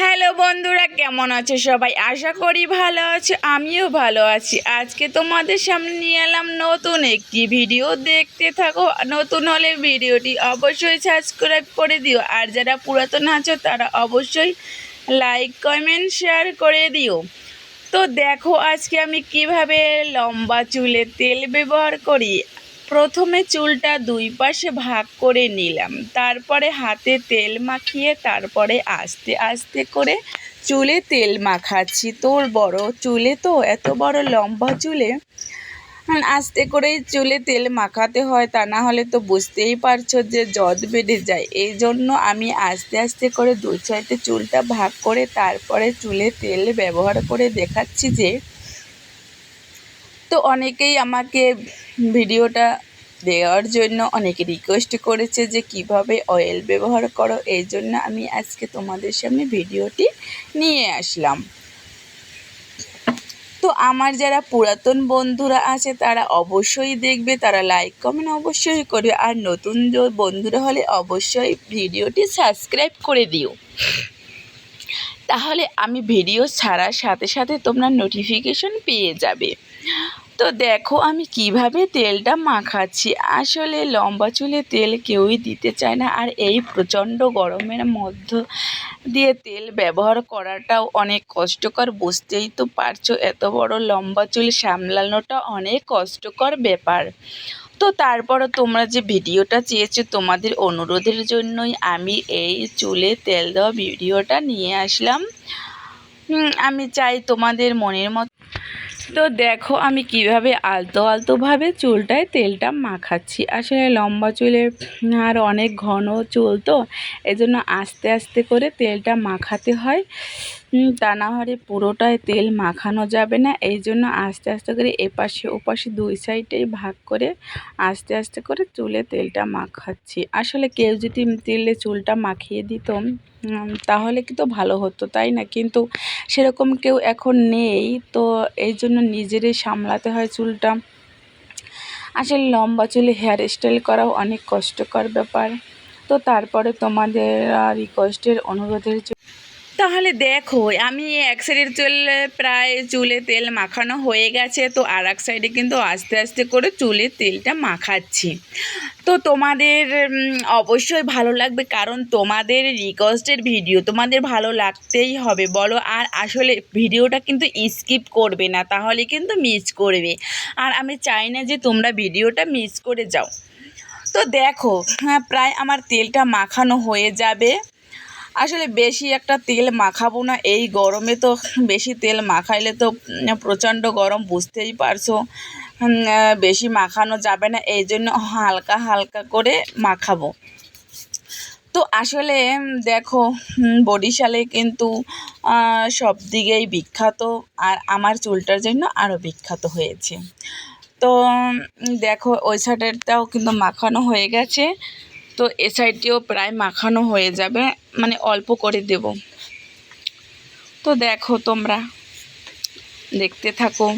Hello বন্ধুরা, কেমন আছো সবাই? আশা করি ভালো আছো, আমিও ভালো আছি। আজকে তোমাদের সামনে নিয়ে এলাম নতুন একটি ভিডিও। দেখতে থাকো, নতুন হলে ভিডিওটি অবশ্যই সাবস্ক্রাইব করে দিও। আর যারা পুরাতন আছো, তারা অবশ্যই লাইক কমেন্ট শেয়ার করে দিও। তো দেখো, আজকে আমি কীভাবে লম্বা চুলে তেল ব্যবহার করি। প্রথমে চুলটা দুই পাশে ভাগ করে নিলাম, তারপরে হাতে তেল মাখিয়ে তারপরে আস্তে আস্তে করে চুলে তেল মাখাচ্ছি। তোর বড় চুলে তো এত বড় লম্বা চুলে। আস্তে করেই চুলে তেল মাখাতে হয়, তা না হলে তো বুঝতেই পারছ যে জদ বেড়ে যায়। এই জন্য আমি আস্তে আস্তে করে দুই সাইডে চুলটা ভাগ করে তারপরে চুলে তেল ব্যবহার করে দেখাচ্ছি যে, তো অনেকেই আমাকে ভিডিওটা দেওয়ার জন্য অনেকে রিকোয়েস্ট করেছে যে কীভাবে অয়েল ব্যবহার করো, এই জন্য আমি আজকে তোমাদের সামনে ভিডিওটি নিয়ে আসলাম। তো আমার যারা পুরাতন বন্ধুরা আছে, তারা অবশ্যই দেখবে, তারা লাইক কমেন্ট অবশ্যই করবে আর নতুন বন্ধুরা হলে অবশ্যই ভিডিওটি সাবস্ক্রাইব করে দিও। তাহলে আমি ভিডিও ছাড়ার সাথে সাথে তোমরা নোটিফিকেশন পেয়ে যাবে। তো দেখো আমি কীভাবে তেলটা মাখাচ্ছি। আসলে লম্বা চুলে তেল কেউই দিতে চায় না। আর এই প্রচণ্ড গরমের মধ্য দিয়ে তেল ব্যবহার করাটাও অনেক কষ্টকর, বুঝতেই তো পারছ। এত বড় লম্বা চুল সামলানোটা অনেক কষ্টকর ব্যাপার। তো তারপরও তোমরা যে ভিডিওটা চেয়েছো, তোমাদের অনুরোধের জন্যই আমি এই চুলে তেল দেওয়া ভিডিওটা নিয়ে আসলাম। আমি চাই তোমাদের মনের মতো তো দেখো আমি কীভাবে আলতো আলতোভাবে চুলটায় তেলটা মাখাচ্ছি। আসলে লম্বা চুলের আর অনেক ঘন চুল তো, এজন্য আস্তে আস্তে করে তেলটা মাখাতে হয়। তা না হলে পুরোটায় তেল মাখানো যাবে না। এই জন্য আস্তে আস্তে করে এপাশে ওপাশে দুই সাইডেই ভাগ করে আস্তে আস্তে করে চুলে তেলটা মাখাচ্ছি। আসলে কেউ যদি তেলে চুলটা মাখিয়ে দিত তাহলে কিন্তু ভালো হতো, তাই না? কিন্তু সেরকম কেউ এখন নেই, তো এই জন্য নিজেরই সামলাতে হয় চুলটা। আসলে লম্বা চুলে হেয়ার স্টাইল করাও অনেক কষ্টকর ব্যাপার। তো তারপরে তোমাদের রিকোয়েস্টের অনুরোধের জন্য তাহলে দেখো, আমি এক সাইডের চুলে, প্রায় চুলে তেল মাখানো হয়ে গেছে, তো আর এক সাইডে কিন্তু আস্তে আস্তে করে চুলে তেলটা মাখাচ্ছি। তো তোমাদের অবশ্যই ভালো লাগবে, কারণ তোমাদের রিকোয়েস্টের ভিডিও তোমাদের ভালো লাগতেই হবে, বলো। আর আসলে ভিডিওটা কিন্তু স্কিপ করবে না, তাহলে কিন্তু মিস করবে। আর আমি চাই না যে তোমরা ভিডিওটা মিস করে যাও। তো দেখো হ্যাঁ প্রায় আমার তেলটা মাখানো হয়ে যাবে। আসলে বেশি একটা তেল মাখাবো না। এই গরমে তো বেশি তেল মাখাইলে তো প্রচণ্ড গরম, বুঝতেই পারছ। বেশি মাখানো যাবে না, এই জন্য হালকা হালকা করে মাখাবো। তো আসলে দেখো বরিশালে কিন্তু সব দিকেই বিখ্যাত, আর আমার চুলটার জন্য আরও বিখ্যাত হয়েছে। তো দেখো, ওই সাইডেরটাও কিন্তু মাখানো হয়ে গেছে। তো এ সাইডটিও প্রায় মাখানো হয়ে যাবে মানে অল্প করে দেব। তো দেখো তোমরা, দেখতে থাকো।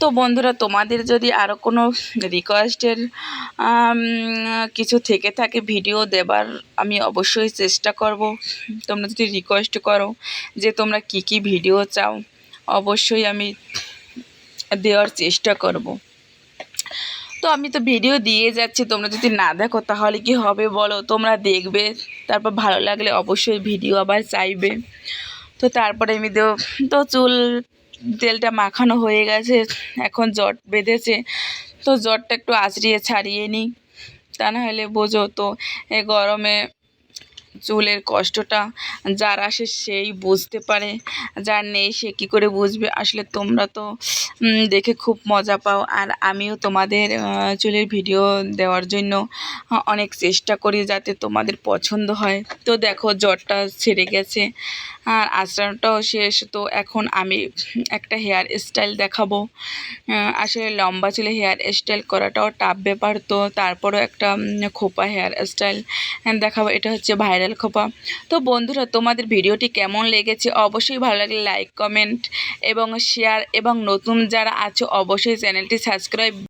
তো বন্ধুরা, তোমাদের যদি আরও কোনো রিকোয়েস্টের কিছু থেকে থাকে ভিডিও দেবার, আমি অবশ্যই চেষ্টা করব। তোমরা যদি রিকোয়েস্ট করো যে তোমরা কি কি ভিডিও চাও, অবশ্যই আমি দেওয়ার চেষ্টা করব। তো আমি তো ভিডিও দিয়ে যাচ্ছি, তোমরা যদি না দেখো তাহলে কি হবে বলো? তোমরা দেখবে, তারপর ভালো লাগলে অবশ্যই ভিডিও আবার চাইবে। তো তারপরে আমি দেব, তো চুল তেলটা মাখানো হয়ে গেছে, এখন জট বেঁধেছে। তো জটটা একটু আঁচড়িয়ে ছাড়িয়ে নিই। তা নাহলে বোঝো তো, এ গরমে চুলের কষ্টটা, যার আসে সেই বুঝতে পারে, যার নেই সে কী করে বুঝবে? আসলে তোমরা তো দেখে খুব মজা পাও। আর আমিও তোমাদের চুলের ভিডিও দেওয়ার জন্য অনেক চেষ্টা করি যাতে তোমাদের পছন্দ হয়। তো দেখো, জ্বরটা ছেড়ে গেছে। আর আচরণটাও শেষ। তো এখন আমি একটা হেয়ার স্টাইল দেখাবো। আসলে লম্বা চুলে হেয়ার স্টাইল করাটাও টাফ ব্যাপার। তো তারপরও একটা খোপা হেয়ার স্টাইল, দেখাবো। এটা হচ্ছে ভাইরাল খোপা। তো বন্ধুরা, তোমাদের ভিডিওটি কেমন লেগেছে? অবশ্যই ভালো লাগলে লাইক কমেন্ট এবং শেয়ার এবং নতুন যারা আছো, অবশ্যই চ্যানেলটি সাবস্ক্রাইব